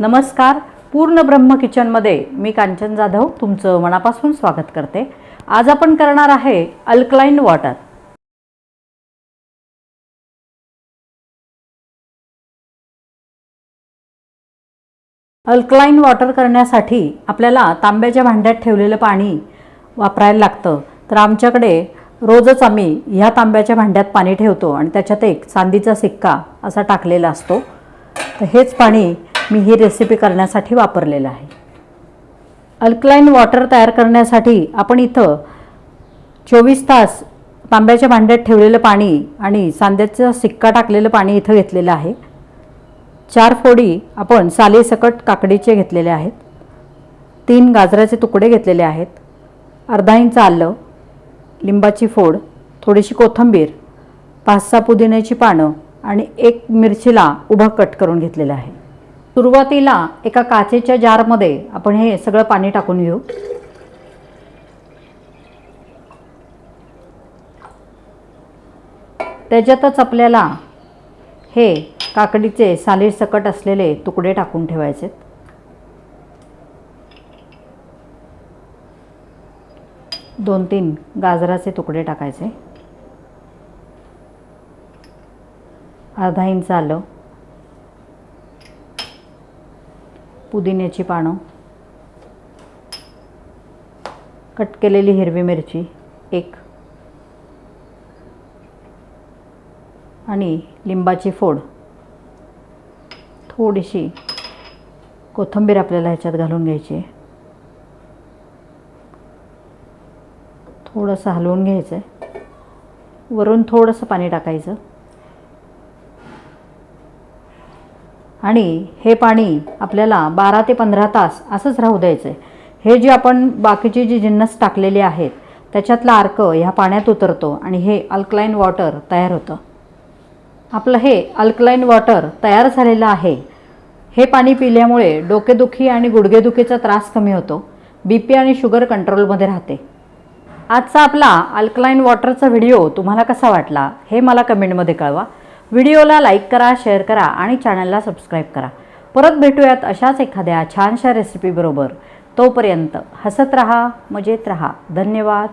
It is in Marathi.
नमस्कार. पूर्ण ब्रह्म किचनमध्ये मी कांचन जाधव तुमचं मनापासून स्वागत करते. आज आपण करणार आहे अल्कलाईन वॉटर. अल्कलाईन वॉटर करण्यासाठी आपल्याला तांब्याच्या भांड्यात ठेवलेलं पाणी वापरायला लागतं. तर आमच्याकडे रोजच आम्ही ह्या तांब्याच्या भांड्यात पाणी ठेवतो आणि त्याच्यात एक चांदीचा सिक्का असा टाकलेला असतो. तर हेच पाणी मी ही रेसिपी करण्यासाठी वापरलेलं आहे. अल्कलाईन वॉटर तयार करण्यासाठी आपण इथं चोवीस तास तांब्याच्या भांड्यात ठेवलेलं पाणी आणि सांद्याचा सिक्का टाकलेलं पाणी इथं घेतलेलं आहे. चार फोडी आपण सालेसकट काकडीचे घेतलेले आहेत. तीन गाजराचे तुकडे घेतलेले आहेत. अर्धा इंच आलं लिंबाची फोड थोडीशी कोथिंबीर पाच सहा पुदिन्याची पानं आणि एक मिरचीला उभं कट करून घेतलेलं आहे. सुरुवातीला एका काचेच्या जारमध्ये आपण हे सगळं पाणी टाकून घेऊ. त्याच्यातच आपल्याला हे काकडीचे सालीर सकट असलेले तुकडे टाकून ठेवायचे. दोन तीन गाजराचे तुकडे टाकायचे. अर्धा इंच आलं. पुदिन्याची पानं कट केलेली हिरवी मिरची एक आणि लिंबाची फोड. थोडीशी कोथिंबीर आपल्याला ह्याच्यात घालून घ्यायची आहे. थोडंसं हलवून घ्यायचं आहे वरून थोडंसं पाणी टाकायचं. आणि हे पाणी आपल्याला बारा ते पंधरा तास असंच राहू द्यायचं आहे हे जे आपण बाकीचे जे जिन्नस टाकलेले आहेत त्याच्यातला अर्क ह्या पाण्यात उतरतो आणि हे अल्कलाईन वॉटर तयार होतं. आपलं हे अल्कलाईन वॉटर तयार झालेलं आहे. हे पाणी पिल्यामुळे डोकेदुखी आणि गुडघेदुखीचा त्रास कमी होतो. बी पी आणि शुगर कंट्रोलमध्ये राहते. आजचा आपला अल्कलाईन वॉटरचा व्हिडिओ तुम्हाला कसा वाटला हे मला कमेंटमध्ये कळवा. व्हिडिओला लाईक करा शेअर करा आणि चॅनलला सबस्क्राईब करा. परत भेटूयात अशाच एखाद्या छानशा रेसिपीबरोबर. तोपर्यंत हसत रहा मजेत रहा. धन्यवाद.